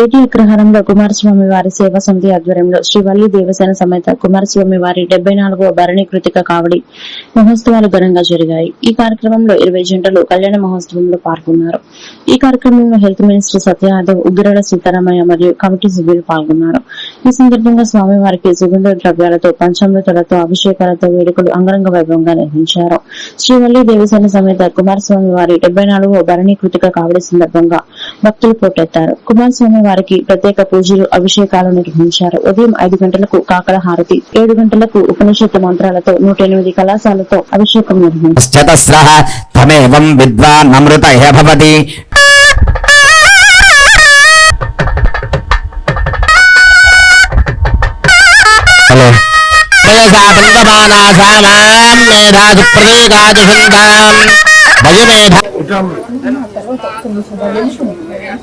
ఏటి అగ్రహారంలో కుమారస్వామి వారి సేవా సమితి ఆధ్వర్యంలో శ్రీవల్లి దేవసేన సమేత కుమారస్వామి వారి డెబ్బై నాలుగవ భరణి కృతిక కావడి మహోత్సవాలు ఘనంగా జరిగాయి. ఈ కార్యక్రమంలో ఇరవై జంటలు కళ్యాణ మహోత్సవంలో పాల్గొన్నారు. ఈ కార్యక్రమంలో హెల్త్ మినిస్టర్ సత్య యాదవ్ ఉగ్రడ సీతారామయ్య మరియు కమిటీ సభ్యులు పాల్గొన్నారు. ఈ సందర్భంగా స్వామివారికి సుగంధ ద్రవ్యాలతో పంచామృతలతో అభిషేకాలతో వేడుకలు అంగరంగ వైభవంగా నిర్వహించారు. శ్రీవల్లి దేవసేన సమేత కుమారస్వామి వారి డెబ్బై నాలుగవ భరణి కృతిక కావడి సందర్భంగా భక్తులు పోటెత్తారు. కుమారస్వామి వారికి ప్రత్యేక పూజలు అభిషేకాలు నిర్వహించారు. ఉదయం ఐదు గంటలకు కాకల హారతి ఏడు గంటలకు ఉపనిషత్తు మంత్రాలతో నూట ఎనిమిది కళాశాలతో అభిషేకం నిర్వహించారు. విద్వాన్ అమృత భవతి. హలో. సామాం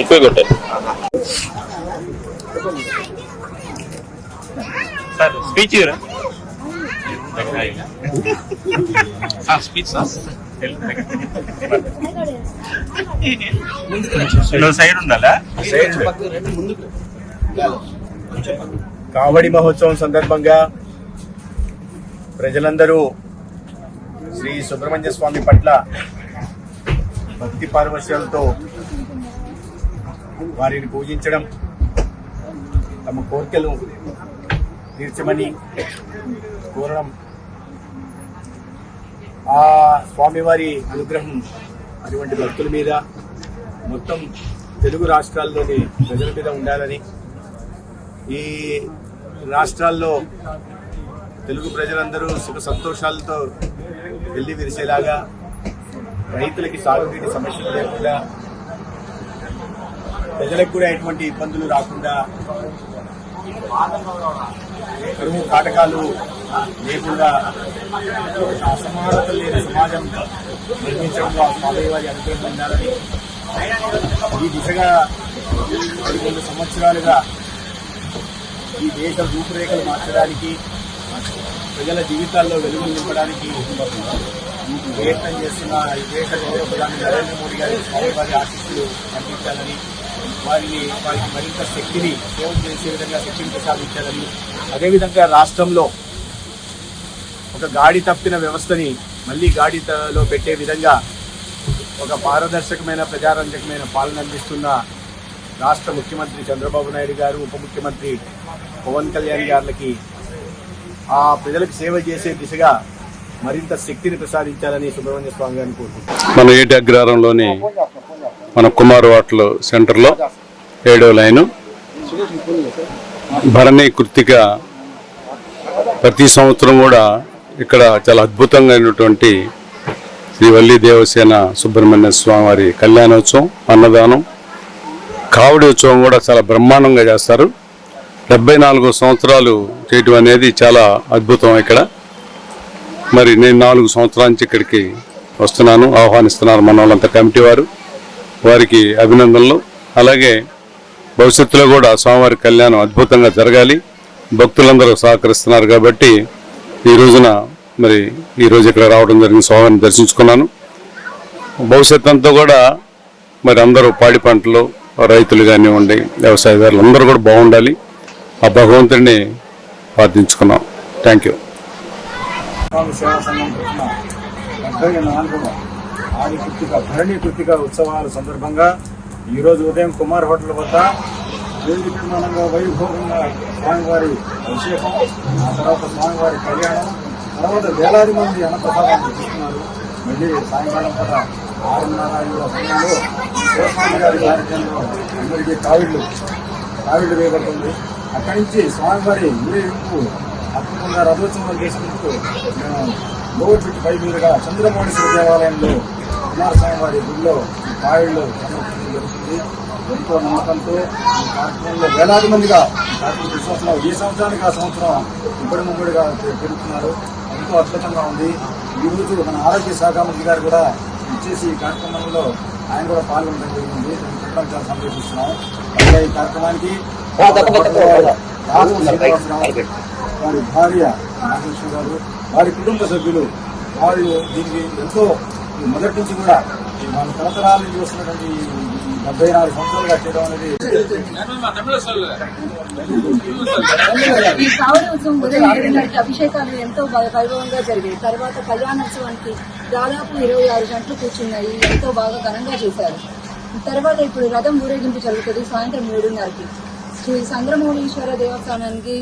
ఎక్కువ కొట్టారు స్పీచ్ సైడ్ ఉండాలా? కావడి మహోత్సవం సందర్భంగా ప్రజలందరూ శ్రీ సుబ్రహ్మణ్య స్వామి పట్ల భక్తి పారవశ్యాలతో వారిని పూజించడం తమ కోరికలు తీర్చమని కోరడం. ఆ స్వామివారి అనుగ్రహం అటువంటి భక్తుల మీద మొత్తం తెలుగు రాష్ట్రాల్లోని ప్రజల మీద ఉండాలని ఈ రాష్ట్రాల్లో తెలుగు ప్రజలందరూ సుఖ సంతోషాలతో వెళ్ళి విరిసేలాగా రైతులకి సాగునీటి సమస్యలు లేకుండా ప్రజలకు కూడా ఎటువంటి ఇబ్బందులు రాకుండా కరువు కాటకాలు లేకుండా అసమానత లేని సమాజం నిర్మించడంలో స్వామి వారి అనుగ్రహం ఉండాలని ఈ దిశగా పదకొండు సంవత్సరాలుగా ఈ దేశ రూపురేఖలు మార్చడానికి ప్రజల జీవితాల్లో వెలుగులు నింపడానికి ప్రయత్నం చేస్తున్న ఈ దేశ గౌరవ ప్రధాని నరేంద్ర మోడీ గారి స్వామివారి ఆశీస్సులు అందించాలని వారిని వారికి మరింత శక్తిని సేవ చేసే విధంగా శక్తిని ప్రసాదించాలని. అదేవిధంగా రాష్ట్రంలో ఒక గాడి తప్పిన వ్యవస్థని మళ్ళీ గాడిలో పెట్టే విధంగా ఒక పారదర్శకమైన ప్రజారంజకమైన పాలన అందిస్తున్న రాష్ట్ర ముఖ్యమంత్రి చంద్రబాబు నాయుడు గారు ఉప ముఖ్యమంత్రి పవన్ కళ్యాణ్ గారికి ఆ ప్రజలకు సేవ చేసే దిశగా మరింత శక్తిని ప్రసాదించాలని సుబ్రహ్మణ్య స్వామి గారిని కోరుకుంటున్నాను. మన ఏటి అగ్రహారంలోని మన కుమార్ హోటల్ సెంటర్లో ఏడో లైను. భరణి కృతిక ప్రతి సంవత్సరం కూడా ఇక్కడ చాలా అద్భుతంగా అయినటువంటి శ్రీ వల్లి దేవసేన సుబ్రహ్మణ్య స్వామివారి కళ్యాణోత్సవం అన్నదానం కావడి ఉత్సవం కూడా చాలా బ్రహ్మాండంగా చేస్తారు. డెబ్బై నాలుగు సంవత్సరాలు చేయటం అనేది చాలా అద్భుతం ఇక్కడ. మరి నేను నాలుగు సంవత్సరాల నుంచి ఇక్కడికి వస్తున్నాను ఆహ్వానిస్తున్నారు మన వాళ్ళంతా కమిటీ వారు. వారికి అభినందనలు. అలాగే భవిష్యత్తులో కూడా స్వామివారి కళ్యాణం అద్భుతంగా జరగాలి. భక్తులందరూ సహకరిస్తున్నారు కాబట్టి ఈ రోజున మరి ఈ రోజు ఇక్కడ రావడం జరిగింది. స్వామిని దర్శించుకున్నాను. భవిష్యత్ అంతా కూడా మరి అందరూ పాడి పంటలు రైతులు కానివ్వండి వ్యవసాయదారులు అందరూ కూడా బాగుండాలి. ఆ భగవంతుడిని ప్రార్థించుకున్నాం. థ్యాంక్ యూ ఆది కృతిక భరణి కృతిక ఉత్సవాల సందర్భంగా ఈరోజు ఉదయం కుమార్ హోటల్ వద్ద వేదిక నిర్మాణంగా వైభవంగా స్వామివారి అభిషేకం ఆ తర్వాత స్వామివారి కళ్యాణం తర్వాత వేలాది మంది అన్నప్రసాదాన్ని చూస్తున్నారు మళ్ళీ సాయంకాలం పూట ఆరున్నర ఐదు సమయంలో శివస్వామి గారి కార్యక్రమంలో అందరికీ కావిళ్ళు కావిళ్ళు వేయబడుతుంది. అక్కడి నుంచి స్వామివారి ఊరేగింపు అద్భుతంగా రథోత్సవం చేసుకుంటూ మేము లోడ్ పెట్టి పై మీదుగా చంద్రమౌళేశ్వర దేవాలయంలో కుమారస్వామి వారి గుడిలో ఈ జరుగుతుంది ఎంతో నమ్మకంతో ఈ కార్యక్రమంలో వేలాది మందిగా ఈ కార్యక్రమం విశ్వాసం ఈ సంవత్సరానికి ఆ సంవత్సరం ఇప్పటి ముందుగా పెరుగుతున్నారు ఎంతో అద్భుతంగా ఉంది. ఈ రోజు మన ఆరోగ్య శాఖ మంత్రి గారు కూడా ఇచ్చేసి ఈ కార్యక్రమంలో ఆయన కూడా పాల్గొనడం జరిగింది. చెప్పడం చాలా సంతోషిస్తున్నాం అలాగే ఈ కార్యక్రమానికి వారి భార్య నాగేశ్వర గారు వారి కుటుంబ సభ్యులు వారు దీనికి ఎంతో మొదటి నుంచి కూడా మన తరతరాల చూసినటువంటి డెబ్బై నాలుగు సంవత్సరాలు కట్టడం అనేది ఈ ఉత్సవం ఉదయం అభిషేకాలు ఎంతో వైభవంగా జరిగాయి. తర్వాత కళ్యాణోత్సవానికి దాదాపు ఇరవై ఆరు గంటలు కూర్చున్నాయి. ఎంతో బాగా ఘనంగా చేశారు. తర్వాత ఇప్పుడు రథం ఊరేగింపు జరుగుతుంది సాయంత్రం మూడున్నరకి శ్రీ చంద్రమౌళీశ్వర దేవస్థానానికి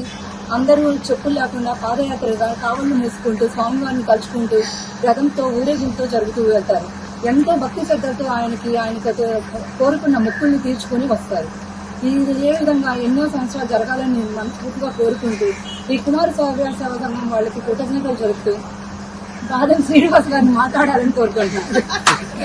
అందరూ చెప్పులు లేకుండా పాదయాత్రగా కావళ్ళు మూసుకుంటూ స్వామివారిని కలుచుకుంటూ రథంతో ఊరేగింపుతో జరుగుతూ వెళ్తారు. ఎంతో భక్తి శ్రద్ధలతో ఆయనకి ఆయనకి కోరుకున్న మొక్కుల్ని తీర్చుకొని వస్తారు. ఇది ఏ విధంగా ఎన్నో సంవత్సరాలు జరగాలని మనస్ఫూర్తిగా కోరుకుంటూ ఈ కుమార సౌర్య సేవ సంఘం వాళ్ళకి కృతజ్ఞతలు జరుపుతూ బాదం శ్రీనివాస్ గారిని మాట్లాడాలని కోరుకుంటున్నాను.